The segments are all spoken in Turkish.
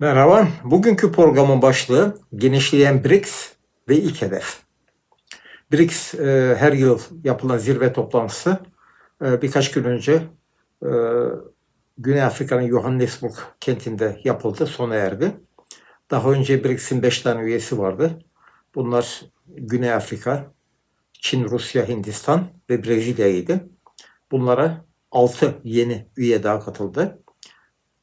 Merhaba. Bugünkü programın başlığı genişleyen BRICS ve ilk hedef. BRICS e, her yıl yapılan zirve toplantısı e, birkaç gün önce e, Güney Afrika'nın Johannesburg kentinde yapıldı, sona erdi. Daha önce BRICS'in 5 tane üyesi vardı. Bunlar Güney Afrika, Çin, Rusya, Hindistan ve Brezilya'ydı. Bunlara 6 yeni üye daha katıldı.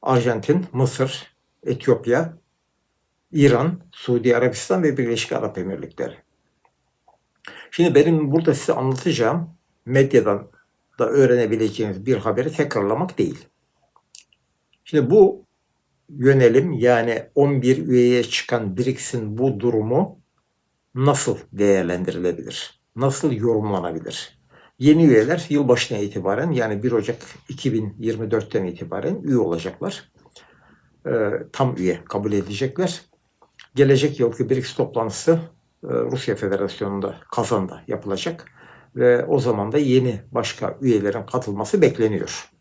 Arjantin, Mısır, Etiyopya, İran, Suudi Arabistan ve Birleşik Arap Emirlikleri. Şimdi benim burada size anlatacağım medyadan da öğrenebileceğiniz bir haberi tekrarlamak değil. Şimdi bu yönelim yani 11 üyeye çıkan BRICS'in bu durumu nasıl değerlendirilebilir? Nasıl yorumlanabilir? Yeni üyeler yılbaşına itibaren yani 1 Ocak 2024'ten itibaren üye olacaklar. Ee, tam üye kabul edecekler. Gelecek yılki BRICS toplantısı e, Rusya Federasyonu'nda Kazan'da yapılacak ve o zaman da yeni başka üyelerin katılması bekleniyor.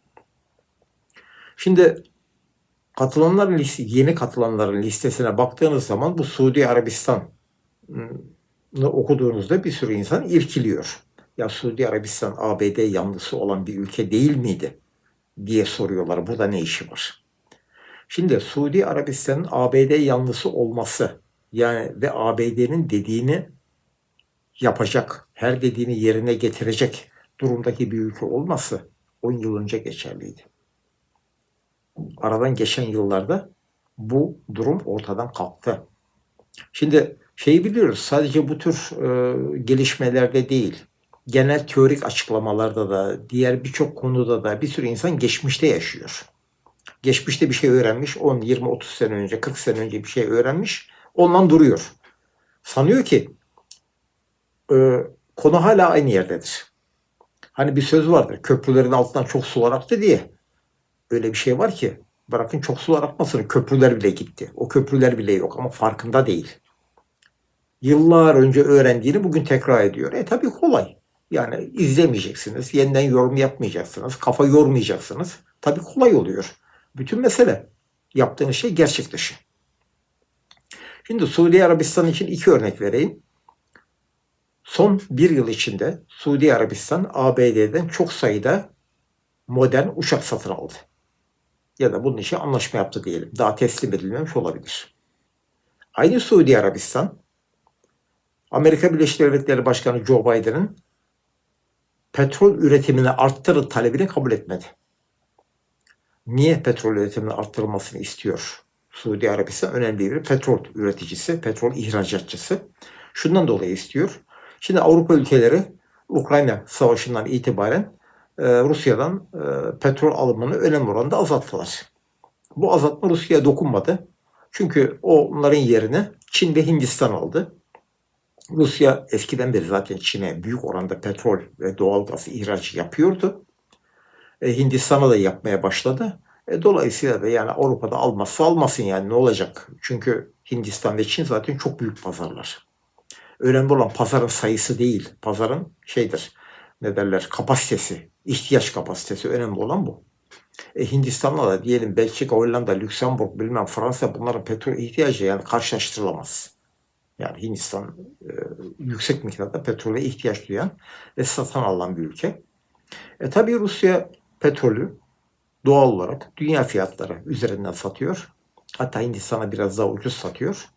Şimdi katılanların liste, yeni katılanların listesine baktığınız zaman bu Suudi Arabistan'ı okuduğunuzda bir sürü insan irkiliyor. Ya Suudi Arabistan ABD yanlısı olan bir ülke değil miydi diye soruyorlar. Burada ne işi var? Şimdi Suudi Arabistan'ın ABD yanlısı olması yani ve ABD'nin dediğini yapacak, her dediğini yerine getirecek durumdaki bir ülke olması 10 yıl önce geçerliydi. Aradan geçen yıllarda bu durum ortadan kalktı. Şimdi şeyi biliyoruz sadece bu tür e, gelişmelerde değil, genel teorik açıklamalarda da, diğer birçok konuda da bir sürü insan geçmişte yaşıyor geçmişte bir şey öğrenmiş. 10, 20, 30 sene önce, 40 sene önce bir şey öğrenmiş. Ondan duruyor. Sanıyor ki e, konu hala aynı yerdedir. Hani bir söz vardır. Köprülerin altından çok sular aktı diye. Öyle bir şey var ki bırakın çok sular akmasını köprüler bile gitti. O köprüler bile yok ama farkında değil. Yıllar önce öğrendiğini bugün tekrar ediyor. E tabii kolay. Yani izlemeyeceksiniz, yeniden yorum yapmayacaksınız, kafa yormayacaksınız. Tabii kolay oluyor. Bütün mesele yaptığınız şey gerçek dışı. Şimdi Suudi Arabistan için iki örnek vereyim. Son bir yıl içinde Suudi Arabistan ABD'den çok sayıda modern uçak satın aldı. Ya da bunun için anlaşma yaptı diyelim. Daha teslim edilmemiş olabilir. Aynı Suudi Arabistan Amerika Birleşik Devletleri Başkanı Joe Biden'ın petrol üretimini arttırın talebini kabul etmedi niye petrol üretiminin arttırılmasını istiyor? Suudi Arabistan önemli bir petrol üreticisi, petrol ihracatçısı. Şundan dolayı istiyor. Şimdi Avrupa ülkeleri Ukrayna Savaşı'ndan itibaren e, Rusya'dan e, petrol alımını önemli oranda azalttılar. Bu azaltma Rusya'ya dokunmadı. Çünkü onların yerine Çin ve Hindistan aldı. Rusya eskiden beri zaten Çin'e büyük oranda petrol ve doğal gaz ihraç yapıyordu. E, Hindistan'a da yapmaya başladı. E, dolayısıyla da yani Avrupa'da almazsa almasın yani ne olacak? Çünkü Hindistan ve Çin zaten çok büyük pazarlar. Önemli olan pazarın sayısı değil. Pazarın şeydir ne derler kapasitesi, ihtiyaç kapasitesi önemli olan bu. E, Hindistan'la da diyelim Belçika, Hollanda, Lüksemburg, bilmem Fransa bunların petrol ihtiyacı yani karşılaştırılamaz. Yani Hindistan e, yüksek miktarda petrole ihtiyaç duyan ve satan alan bir ülke. E tabi Rusya petrolü doğal olarak dünya fiyatları üzerinden satıyor. Hatta Hindistan'a biraz daha ucuz satıyor.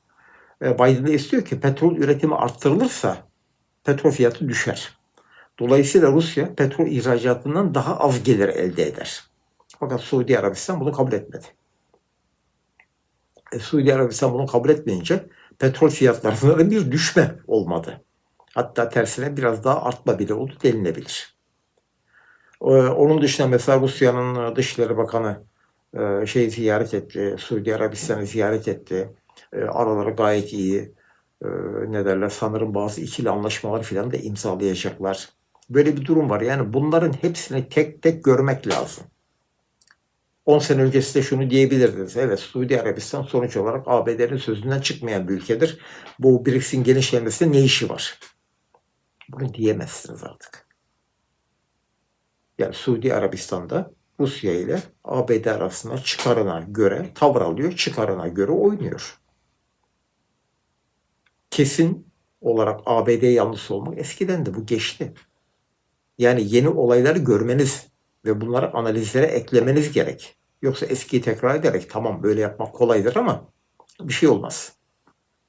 E, Biden de istiyor ki petrol üretimi arttırılırsa petrol fiyatı düşer. Dolayısıyla Rusya petrol ihracatından daha az gelir elde eder. Fakat Suudi Arabistan bunu kabul etmedi. E, Suudi Arabistan bunu kabul etmeyince petrol fiyatlarında bir düşme olmadı. Hatta tersine biraz daha artma bile oldu denilebilir. Ee, onun dışında mesela Rusya'nın Dışişleri Bakanı e, şey ziyaret etti, Suudi Arabistan'ı ziyaret etti. E, araları gayet iyi. E, ne derler sanırım bazı ikili anlaşmalar filan da imzalayacaklar. Böyle bir durum var. Yani bunların hepsini tek tek görmek lazım. 10 sene öncesi de şunu diyebilirdiniz. Evet Suudi Arabistan sonuç olarak ABD'nin sözünden çıkmayan bir ülkedir. Bu BRICS'in genişlemesinde ne işi var? Bunu diyemezsiniz artık yani Suudi Arabistan'da Rusya ile ABD arasında çıkarına göre tavır alıyor, çıkarına göre oynuyor. Kesin olarak ABD yanlısı olmak eskiden de bu geçti. Yani yeni olayları görmeniz ve bunları analizlere eklemeniz gerek. Yoksa eskiyi tekrar ederek tamam böyle yapmak kolaydır ama bir şey olmaz.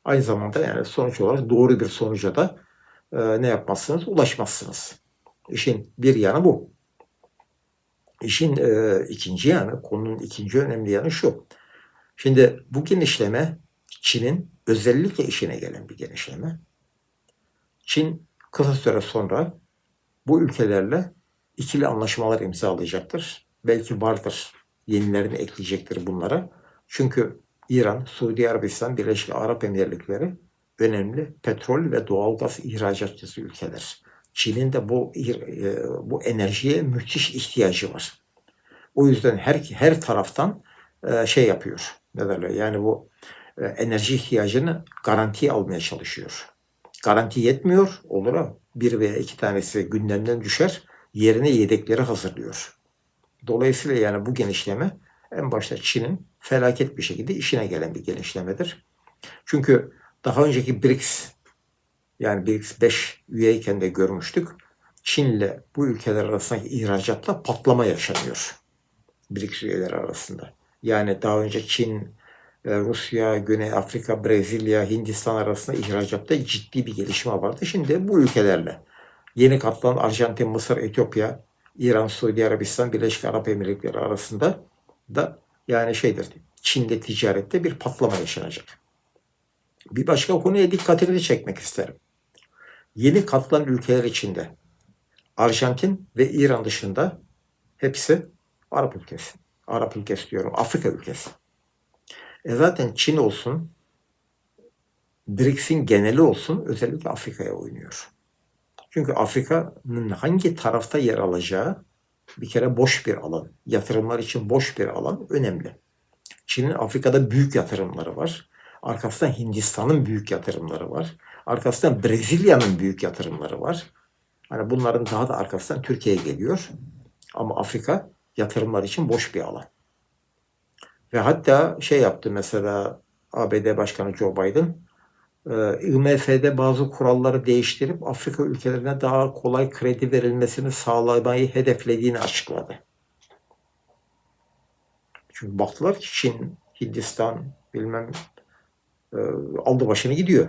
Aynı zamanda yani sonuç olarak doğru bir sonuca da e, ne yapmazsınız? Ulaşmazsınız. İşin bir yanı bu. İşin e, ikinci yanı, konunun ikinci önemli yanı şu. Şimdi bu genişleme Çin'in özellikle işine gelen bir genişleme. Çin kısa süre sonra bu ülkelerle ikili anlaşmalar imzalayacaktır. Belki vardır. Yenilerini ekleyecektir bunlara. Çünkü İran, Suudi Arabistan, Birleşik Arap Emirlikleri önemli petrol ve doğalgaz ihracatçısı ülkeler. Çin'in de bu e, bu enerjiye müthiş ihtiyacı var. O yüzden her her taraftan e, şey yapıyor. Ne derler? Yani bu e, enerji ihtiyacını garantiye almaya çalışıyor. Garanti yetmiyor. Olur ama bir veya iki tanesi gündemden düşer. Yerine yedekleri hazırlıyor. Dolayısıyla yani bu genişleme en başta Çin'in felaket bir şekilde işine gelen bir genişlemedir. Çünkü daha önceki BRICS yani BRICS 5 üyeyken de görmüştük. Çin'le bu ülkeler arasındaki ihracatla patlama yaşanıyor. BRICS üyeleri arasında. Yani daha önce Çin, e, Rusya, Güney Afrika, Brezilya, Hindistan arasında ihracatta ciddi bir gelişme vardı. Şimdi bu ülkelerle yeni katılan Arjantin, Mısır, Etiyopya, İran, Suudi Arabistan, Birleşik Arap Emirlikleri arasında da yani şeydir Çin'de ticarette bir patlama yaşanacak. Bir başka konuya dikkatini çekmek isterim. Yeni katılan ülkeler içinde Arjantin ve İran dışında hepsi Arap ülkesi. Arap ülkesi diyorum. Afrika ülkesi. E zaten Çin olsun, BRICS'in geneli olsun özellikle Afrika'ya oynuyor. Çünkü Afrika'nın hangi tarafta yer alacağı bir kere boş bir alan. Yatırımlar için boş bir alan önemli. Çin'in Afrika'da büyük yatırımları var. Arkasından Hindistan'ın büyük yatırımları var. Arkasından Brezilya'nın büyük yatırımları var. Hani bunların daha da arkasından Türkiye'ye geliyor. Ama Afrika yatırımlar için boş bir alan. Ve hatta şey yaptı mesela ABD Başkanı Joe Biden e, IMF'de bazı kuralları değiştirip Afrika ülkelerine daha kolay kredi verilmesini sağlamayı hedeflediğini açıkladı. Çünkü baktılar ki Çin, Hindistan bilmem e, aldı başını gidiyor.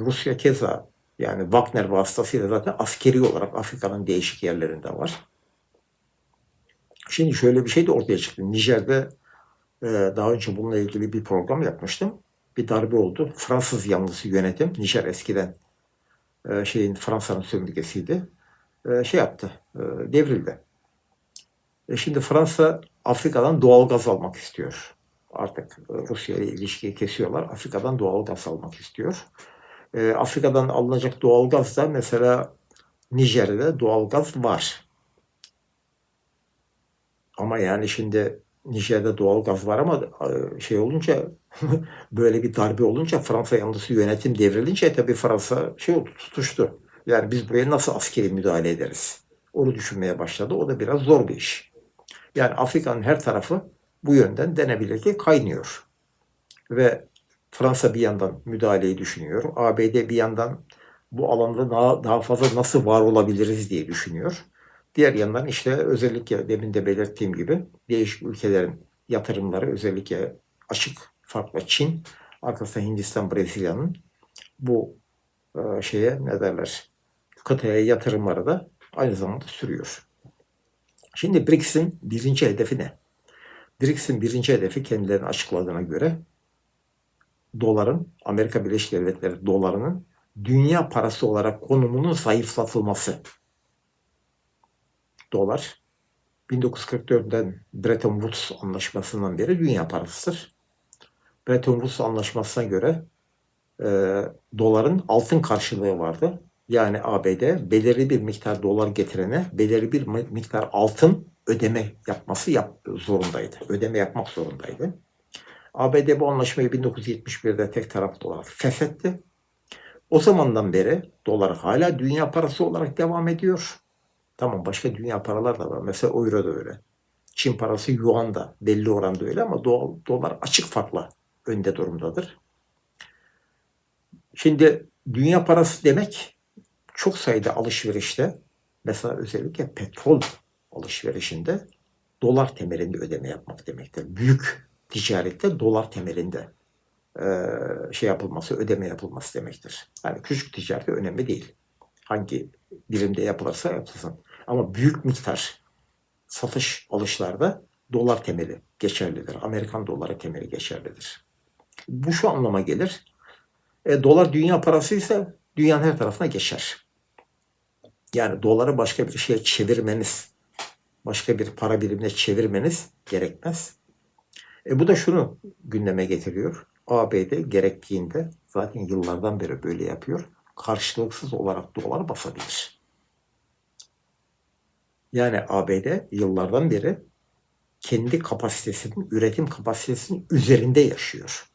Rusya keza yani Wagner vasıtasıyla zaten askeri olarak Afrika'nın değişik yerlerinde var. Şimdi şöyle bir şey de ortaya çıktı. Nijer'de e, daha önce bununla ilgili bir program yapmıştım. Bir darbe oldu. Fransız yanlısı yönetim. Nijer eskiden e, şeyin Fransa'nın sömürgesiydi. E, şey yaptı. Devrildi. Şimdi Fransa Afrika'dan doğal gaz almak istiyor. Artık Rusya ile ilişkiyi kesiyorlar. Afrika'dan doğal gaz almak istiyor. E, Afrika'dan alınacak doğal gaz da mesela Nijer'de doğal gaz var. Ama yani şimdi Nijer'de doğal gaz var ama e, şey olunca böyle bir darbe olunca Fransa yanlısı yönetim devrilince tabii Fransa şey oldu tutuştu. Yani biz buraya nasıl askeri müdahale ederiz? Onu düşünmeye başladı. O da biraz zor bir iş. Yani Afrika'nın her tarafı bu yönden denebilir ki kaynıyor. Ve Fransa bir yandan müdahaleyi düşünüyor. ABD bir yandan bu alanda daha, daha fazla nasıl var olabiliriz diye düşünüyor. Diğer yandan işte özellikle demin de belirttiğim gibi değişik ülkelerin yatırımları özellikle açık farklı Çin, arkasında Hindistan, Brezilya'nın bu e, şeye ne derler kıtaya yatırımları da aynı zamanda sürüyor. Şimdi BRICS'in birinci hedefi ne? BRICS'in birinci hedefi kendilerinin açıkladığına göre doların, Amerika Birleşik Devletleri dolarının dünya parası olarak konumunun zayıflatılması dolar 1944'ten Bretton Woods anlaşmasından beri dünya parasıdır. Bretton Woods anlaşmasına göre e, doların altın karşılığı vardı. Yani ABD belirli bir miktar dolar getirene belirli bir miktar altın ödeme yapması yap, zorundaydı. Ödeme yapmak zorundaydı. ABD bu anlaşmayı 1971'de tek taraflı olarak feshetti. O zamandan beri dolar hala dünya parası olarak devam ediyor. Tamam başka dünya paralar da var. Mesela euro da öyle. Çin parası yuan da belli oranda öyle ama do- dolar açık farkla önde durumdadır. Şimdi dünya parası demek çok sayıda alışverişte mesela özellikle petrol alışverişinde dolar temelinde ödeme yapmak demektir. Büyük ticarette dolar temelinde eee, şey yapılması, ödeme yapılması demektir. Yani küçük ticarette önemli değil. Hangi birimde yapılırsa yapılsın. Ama büyük miktar satış alışlarda dolar temeli geçerlidir. Amerikan doları temeli geçerlidir. Bu şu anlama gelir. E, dolar dünya parası ise dünyanın her tarafına geçer. Yani doları başka bir şeye çevirmeniz, başka bir para birimine çevirmeniz gerekmez. E, bu da şunu gündeme getiriyor. ABD gerektiğinde zaten yıllardan beri böyle yapıyor. Karşılıksız olarak dolar basabilir. Yani ABD yıllardan beri kendi kapasitesinin, üretim kapasitesinin üzerinde yaşıyor.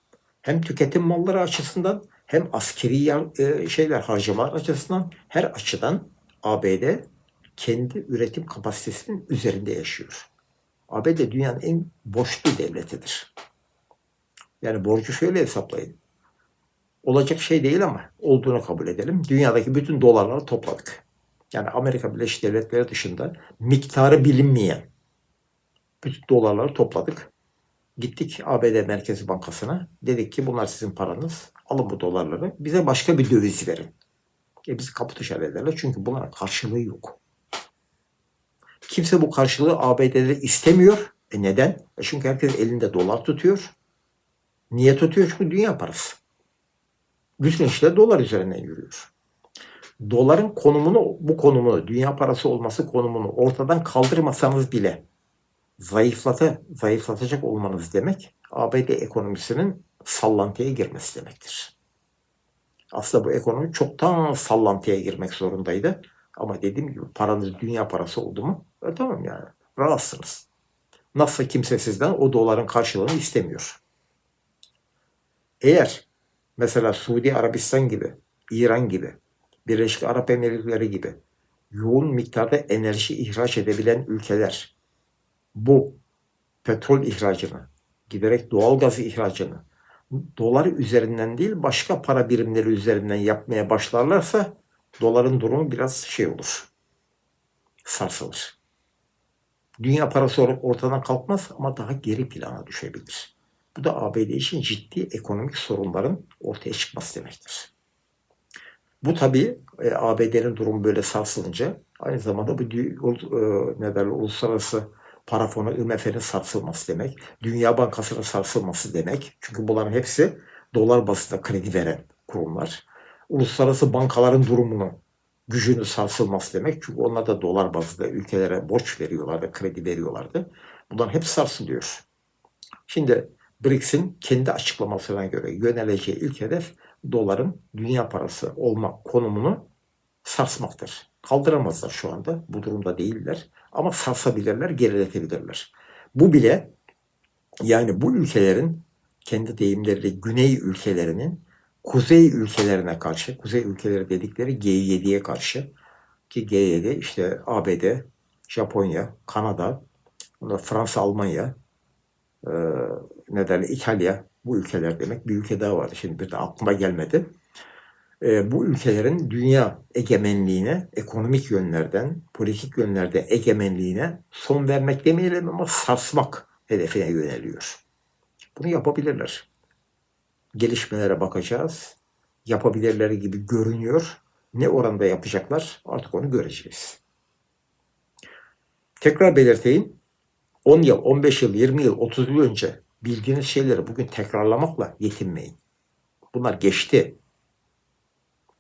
Hem tüketim malları açısından hem askeri e, şeyler harcamalar açısından her açıdan ABD kendi üretim kapasitesinin üzerinde yaşıyor. ABD dünyanın en borçlu devletidir. Yani borcu şöyle hesaplayın. Olacak şey değil ama olduğunu kabul edelim. Dünyadaki bütün dolarları topladık. Yani Amerika Birleşik Devletleri dışında miktarı bilinmeyen bütün dolarları topladık. Gittik ABD Merkezi Bankası'na. Dedik ki bunlar sizin paranız. Alın bu dolarları. Bize başka bir döviz verin. E biz kapı dışarı ederler. Çünkü bunların karşılığı yok. Kimse bu karşılığı ABD'de istemiyor. E neden? E çünkü herkes elinde dolar tutuyor. Niye tutuyor? Çünkü dünya parası. Bütün işler dolar üzerinden yürüyor. Doların konumunu, bu konumunu, dünya parası olması konumunu ortadan kaldırmasanız bile zayıflata, zayıflatacak olmanız demek ABD ekonomisinin sallantıya girmesi demektir. Aslında bu ekonomi çoktan sallantıya girmek zorundaydı. Ama dediğim gibi paranız dünya parası oldu mu? Tamam yani rahatsınız. Nasıl kimse sizden o doların karşılığını istemiyor. Eğer mesela Suudi Arabistan gibi, İran gibi, Birleşik Arap Emirlikleri gibi yoğun miktarda enerji ihraç edebilen ülkeler bu petrol ihracını, giderek doğal gaz ihracını dolar üzerinden değil başka para birimleri üzerinden yapmaya başlarlarsa doların durumu biraz şey olur. Sarsılır. Dünya parası ortadan kalkmaz ama daha geri plana düşebilir. Bu da ABD için ciddi ekonomik sorunların ortaya çıkması demektir. Bu tabii e, ABD'nin durumu böyle sarsılınca aynı zamanda bu e, ne derler, uluslararası para fonu IMF'nin sarsılması demek. Dünya Bankası'nın sarsılması demek. Çünkü bunların hepsi dolar bazında kredi veren kurumlar. Uluslararası bankaların durumunu, gücünü sarsılması demek. Çünkü onlar da dolar bazında ülkelere borç veriyorlardı, kredi veriyorlardı. Bunların hepsi sarsılıyor. Şimdi BRICS'in kendi açıklamasına göre yöneleceği ilk hedef doların dünya parası olma konumunu sarsmaktır. Kaldıramazlar şu anda. Bu durumda değiller. Ama sarsabilirler, geriletebilirler. Bu bile yani bu ülkelerin kendi deyimleriyle güney ülkelerinin kuzey ülkelerine karşı, kuzey ülkeleri dedikleri G7'ye karşı ki G7 işte ABD, Japonya, Kanada, Fransa, Almanya, e, ne İtalya bu ülkeler demek. Bir ülke daha vardı şimdi bir de aklıma gelmedi. E, bu ülkelerin dünya egemenliğine, ekonomik yönlerden, politik yönlerde egemenliğine son vermek demeyelim ama sarsmak hedefine yöneliyor. Bunu yapabilirler. Gelişmelere bakacağız. Yapabilirleri gibi görünüyor. Ne oranda yapacaklar artık onu göreceğiz. Tekrar belirteyim. 10 yıl, 15 yıl, 20 yıl, 30 yıl önce bildiğiniz şeyleri bugün tekrarlamakla yetinmeyin. Bunlar geçti.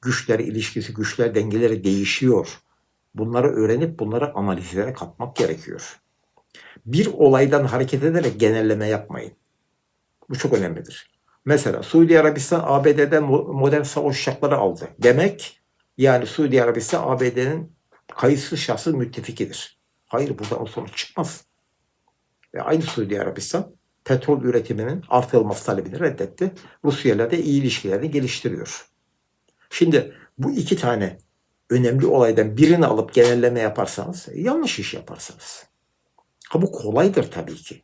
Güçler ilişkisi, güçler dengeleri değişiyor. Bunları öğrenip bunları analizlere katmak gerekiyor. Bir olaydan hareket ederek genelleme yapmayın. Bu çok önemlidir. Mesela Suudi Arabistan ABD'den mo- modern savaş uçakları aldı. Demek yani Suudi Arabistan ABD'nin kayıtsız şahsız müttefikidir. Hayır buradan o sonuç çıkmaz. Ve aynı Suudi Arabistan petrol üretiminin artırılması talebini reddetti. Rusya ile de iyi ilişkilerini geliştiriyor. Şimdi bu iki tane önemli olaydan birini alıp genelleme yaparsanız yanlış iş yaparsınız. Ha bu kolaydır tabii ki.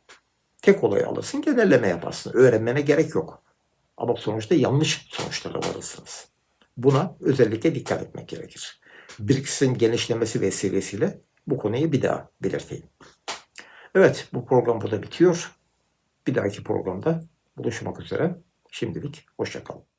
Tek olayı alırsın, genelleme yaparsın. Öğrenmene gerek yok. Ama sonuçta yanlış sonuçlara varırsınız. Buna özellikle dikkat etmek gerekir. BRICS'in genişlemesi vesilesiyle bu konuyu bir daha belirteyim. Evet, bu program burada bitiyor. Bir dahaki programda buluşmak üzere. Şimdilik hoşçakalın.